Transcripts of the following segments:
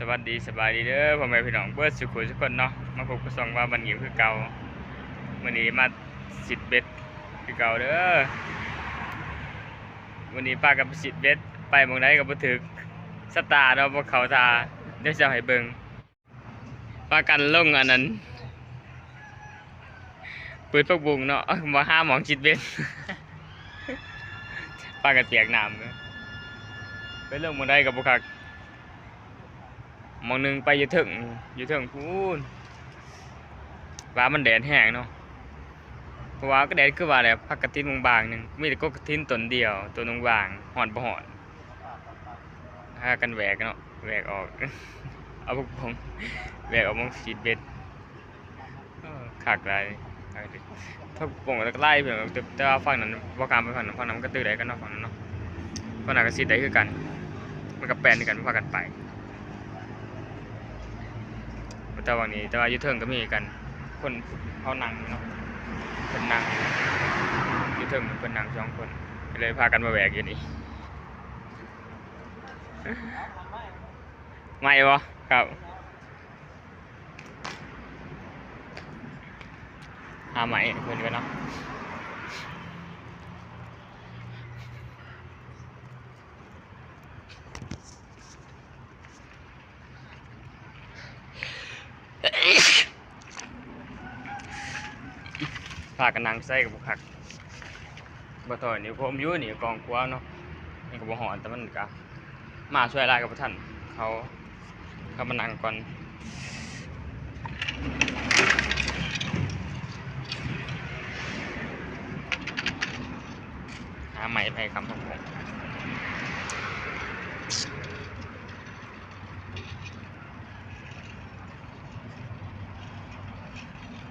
สวัสดีสบายดีเด้อพ่อแม่พี่น้องเบิร์ดสุขุทุกคนเนาะมาพบกับซองว่าบันหิวคือเก่าวันนี้มาสิทธิ์เบ็ดคือเก่าเด้อวันนี้ป้ากับสิทธิ์เบ็ดไปมองใดกับบ่ถึกสตาร์เนาะบ่เขาทาเดี๋ยวจะเอาให้เบิ่งป้ากันลงอันนั้นปืนพวกบุงเนาะมาห้าหมองสิทธิ์เบ็ดป้ากันเปียกน้ำเด้อไปลงมองใดกับบ่คักห มองหนึ่งไปอยู่ถึงอยู่ถึงพูนว่ามันแดดแห้งเนาะเพราะว่าก็แดดคือว่าแหละพักกระทินบางๆหนึ่งมีแต่ก็กระทิ้นตนเดียว ตัวนึงบางหอนบ่หอนถ้ากันแหวกเนาะแหวกออก เอาพวกผมแหวกออกมองสีดเบ็ดขากไรถ้าปงก็ไล่เพื่อนแต่แต่ว่าฝั่งนั้นบ่กามไปฝั่งนั้นฝั่งนั้นมันก็ตื้อได้กันเนาะฝั่งนั้นเนาะฝั่งนั้นก็สีดได้คือกัน มันก็แปลนกันพากันไป แต่วันนี้ แต่ว่ายุเทิงก็มีกัน คนเขานั่งเนาะคนนั่งยุเทิงเป็นนั่งสองคนก็เลยพากันมาแหวกอยู่นี่ไม่วะครับหาไหมเพื่อนกันเนาะพา กันนั่งใส่กับบุคักบ่ถอยนี่ผมอยู่นี่กองกลัวเนาะนี่ก็บ่หอนแต่มันก็มาช่วยหลายกับบ่ทันเขาเขามานั่งก่อนหาใหม่ไปคำของผม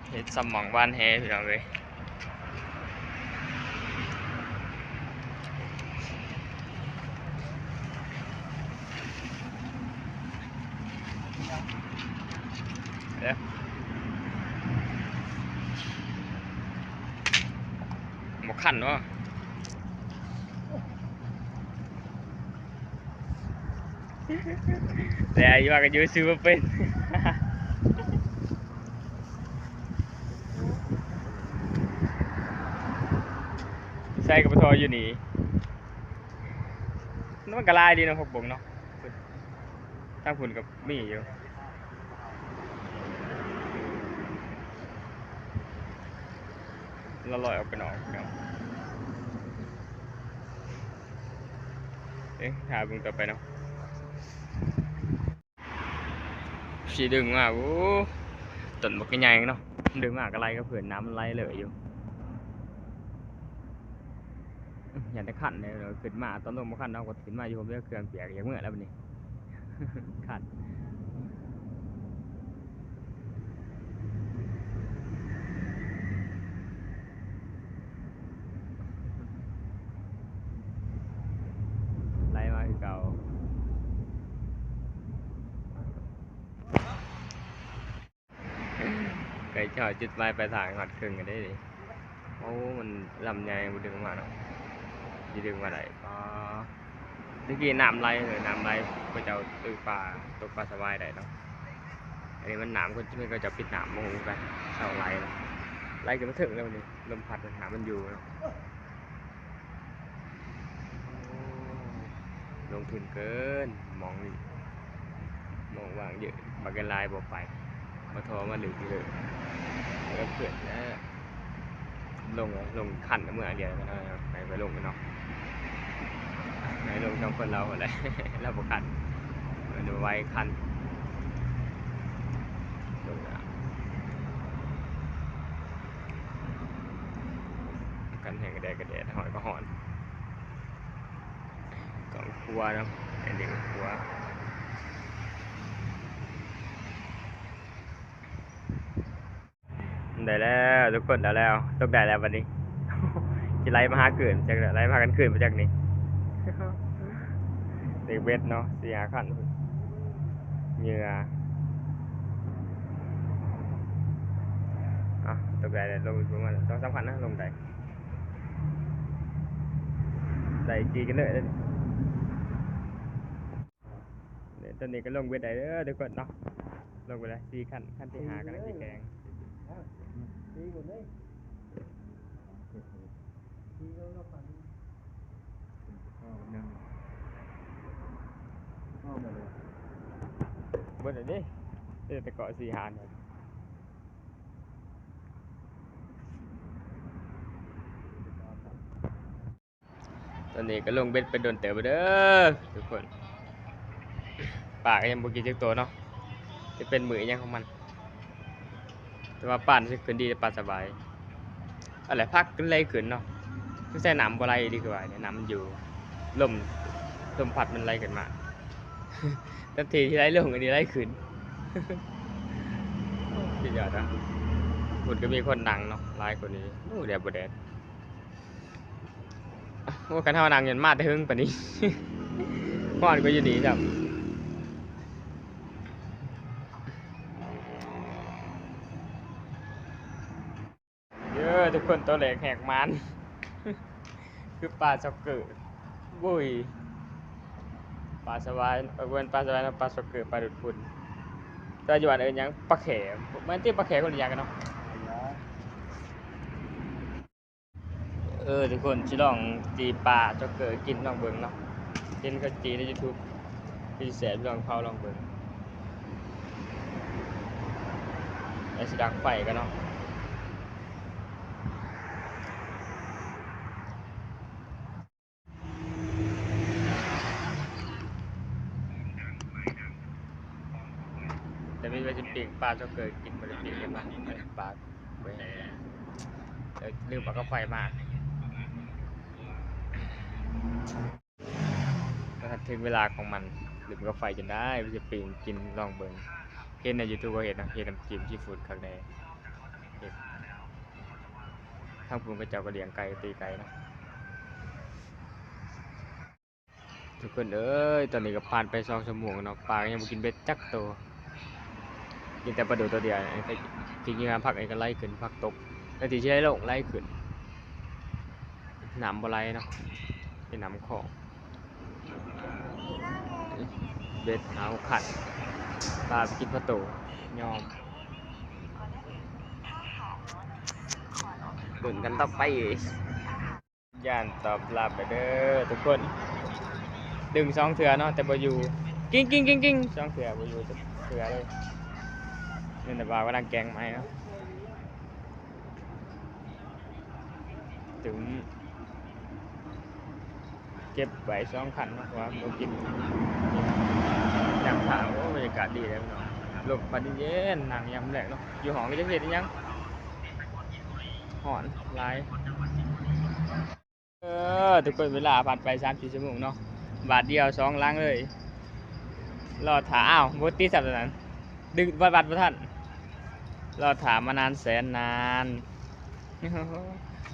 เฮ็ดสมองบ้านแฮพี่น้องเอ้ย บ่คันเนาะแต่อายุว่าก็ยู่ซื้อบ่เป็นใช่กับปทออยู่นี่นั่นมันกระลายดีนะพกบงเนาะตั้งผุนกับมีอยู่ ละลอยออกไปนอกเนาะเอ๊ะหาบึงต่อไปเนาะสีดึงมากโอ้ต้นบักใหญ่เนาะดึงมากกระไรก็เผื่อน้ำมันไหลเลยอยู่อย่าได้ขันเลยขึ้นมาตอนลงมาขันเราก็ขึ้นมาอยู่ผมเรียกเครื่องเปียกอย่างเมื่อแล้วบัดนี้ขันไล่มาคือเก่า ไก่ชอจุดไม้ไปทางหัดครึ่งกันได้ดิโอ้มันลำใหญ่บุดึงมาเนาะ đi đường vào đây có cái kia nằm lay rồi nằm lay có cháu từ pha từ pha sờ vai đây đó อันนี้มันหนามก็ไม่ก็จะปิดหนามมองไปเสาไล่ไล่กันไม่ถึงแล้วนี่ลมพัดหามันอยู่เนาะลงทุนเกินมองนี่มองวางเยอะบางกันลายบอกไปมาโทรมาหรือที่เลย แล้วเกิดนะลงลงขันเมื่อเดียวกันไปไปลงกันเนาะไหนลงช่องคนเราอะไรเราบคันมาดูไว้คันลงนะกันแห่งกระแดกกระแดดหอยก็หอนกองครัวเนาะไอเด็กครัว ได้แล้วทุกคนได้แล้วต้องได้แล้ววันนี้จะไล่มาหาเกินจากไล่มากันเกินมาจากนี้เด็กเวทเนาะเสียขันเหงื่ออะตกใจเลยลงประมาณสองสามพันนะลงได้ได้จีกันเลยเด้อตอนนี้ก็ลงเวทได้เด้อทุกคนเนาะลงไปเลยสี่ขั้นขั้นที่หากันแล้วที่แกง ดีกว่าเลยดีแล้วเราฝันเข้าวมาเลยเบิดเลยดิเดี๋ยวแต่เกาะสีหานเลยตอนนี้ก็ลงเบ็ดไปโดนเต๋อไปเด้อทุกคนปาก็ยังบ่กินจักตัวเนาะจะเป็นมือยังของมัน แต่ว่าป่านสิขึ้นดีแต่ป่านสบายอะไรพักขึ้นไรขึ้นเนาะไม่ใช่น้ำบ่ไรดีกว่าเนี่ยน้ำมันอยู่ลมลมพัดมันไรขึ้นมาทันทีที่ไรลงอันนี้ไรขึ้นสุดยอดนะคุณก็มีคนดังเนาะหลายคนนี้โอ้เดี๋ยวบ่แดดโอ้กันเท่านังยันมาแต่หึงปานนี้ก่อนก็อยู่ดีจ้ะ อะทุกคนตัวเล็กแหกมัน คือปลาชอกเกอร์บุยปลาสวายเออเว้นปลาสวายปลาชอกเกอร์ปลาดุดฝุ่นแต่อยู่อันอื่นยังปลาแขมมันที่ปลาแขคนละอย่างกันเนาะเออทุกคนชิลองจีปลาจ็อกเกอร์กินลองเบิ่งเนาะกินก็จีใน YouTube พี่แสบลองเผาลองเบิ่งไอ้สิดังไฟกันเนาะ แต่ไม่ว่าจะปีกปลาจ็อกเกอร์กินบ่ได้ปีกกันบ้งปลาเว้ยลืมปลากระไฟมากก็ถึงเวลาของมันหรือมันก็ไฟจนได้มันจะปีนกินลองเบิงเห็นในยูทูบก็เห็นนะเห็นน้ำจิ้มซีฟูดข้างในเห็นทางปุ่นก็เจ้าก็เลี้ยงไก่ตีไก่นะทุกคนเอ้ยตอนนี้ก็ผ่านไปสองชั่วโมงเนาะปลายังไม่กินเบ็ดจักตัว กินแต่ปลาดูตัวเดียวไอ้ที่จริงๆแล้วผักไอ้ก็ไล่ขึ้นผักตกแต่ที่ใช้ลงไล่ขึ้นหนำบ่ไล่เนาะเป็นหนำของเบ็ดเอาขัดปลาไปกินพระโตยอมดุนกันต่อไปย่านตอบรับไปเด้อทุกคนดึงสองเถื่อเนาะแต่บอยู่กิ้งกิ้งกิ้งกิ้งสองเถื่อบอยู่จะเถื่อเลย นี่แต่บ่าวกำลังแกงไม้นะถึงเก็บไว้สองขันนาะเพราะว่ากินยามขาวโอ้บรรยากาศดีเลยพี่น้องลมพัดเย็นๆนั่งยามแรกเนาะอยู่หองก็จะเห็นยังหอนลายเออทุกคนเวลาผ่านไปสามสี่ชั่วโมงเนาะบาทเดียวสองล้างเลยรอถาอ้าวบตีสับนั้นดึงบัตรบัตรประทัน รอถามมานานแสนนาน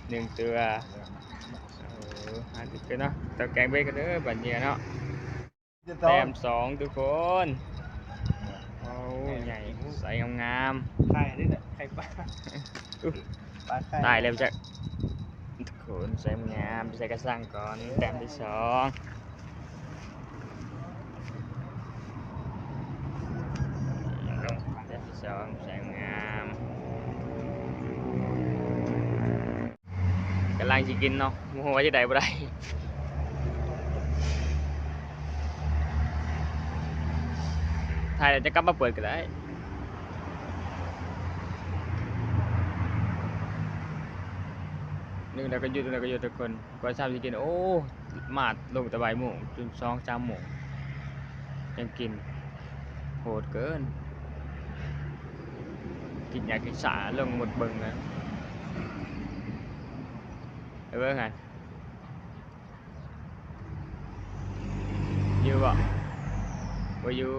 หนึ่งตัวโอ้โหอันนี้ก็เนาะตะแกงเบรกกันเด้อบัดเนี้ยเนาะแต้มสองทุกคนโอ้ใหญ่ใสงามไข่นี่แหละไข่ปลาๆอุ๊ยปลาไข่ตายแล้วจะทุกคนใสงามใส่กระสังก่อนแต้มที่สองลงแต้มที่สองใสงาม กำลังจะกินเนาะโมโหว่าจะได้บ่ได้ถ่ายแล้วจะกลับมาเปิดก็ได้หนึ่งแล้วก็หยุดแล้วก็หยุดทุกคนกว่าชาวจะกิน โอ้มาดลงแต่บ่ายโมงจนสองสามโมงยังกินโหดเกิน กินอยากกินสาลงหมดบิงนะ ไอ้เบิ้งไงอยู่บ่บ่อยู่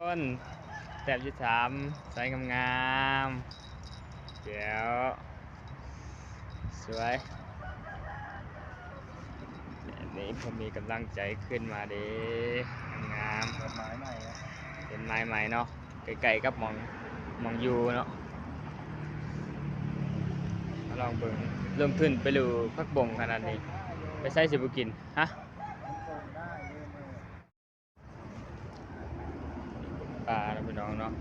ต้นแต้มที่สามใส่งามๆเดี๋ยว สวย นี้ผมมีกำลังใจขึ้นมาเด้งามต้นไม้ใหม่นะๆเป็นไม้ใหม่เนาะไกลๆกับหมองหมองอยู่เนาะลองเบิ่งลงทุนไปดูพักบ่งขนาดนี้ ไปใส่สิบุกิน ฮะมันส่งได้เรื่อยปลาเราไปน้องเนาะ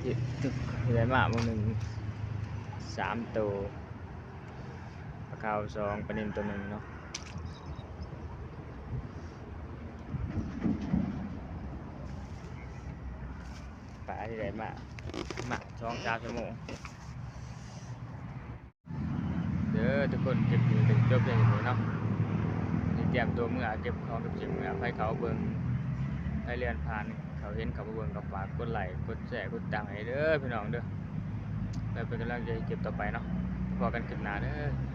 ที่ตึกใหญ่มากมันหนึ่งสามตัวปลาขาวสองปลานินตัวหนึ่งเนาะปลา ที่ใหญ่มามากสองสามชั่วโมงเด้อทุกคนเก็บอยู่ถึงจบยเห็นไหมเนาะนี่เตรียมตัวเมื่อเก็บของเก็บเสียงเมื่อไปเขาเบิ่งให้เรียนผ่านเขาเห็นเขาเบิ่งกับฝากกดไลค์กดแชร์กดตังให้เด้อพี่น้องเด้อแล้วเป็นกำลังใจเก็บต่อไปเนาะพอกันคลิปหน้าเด้อ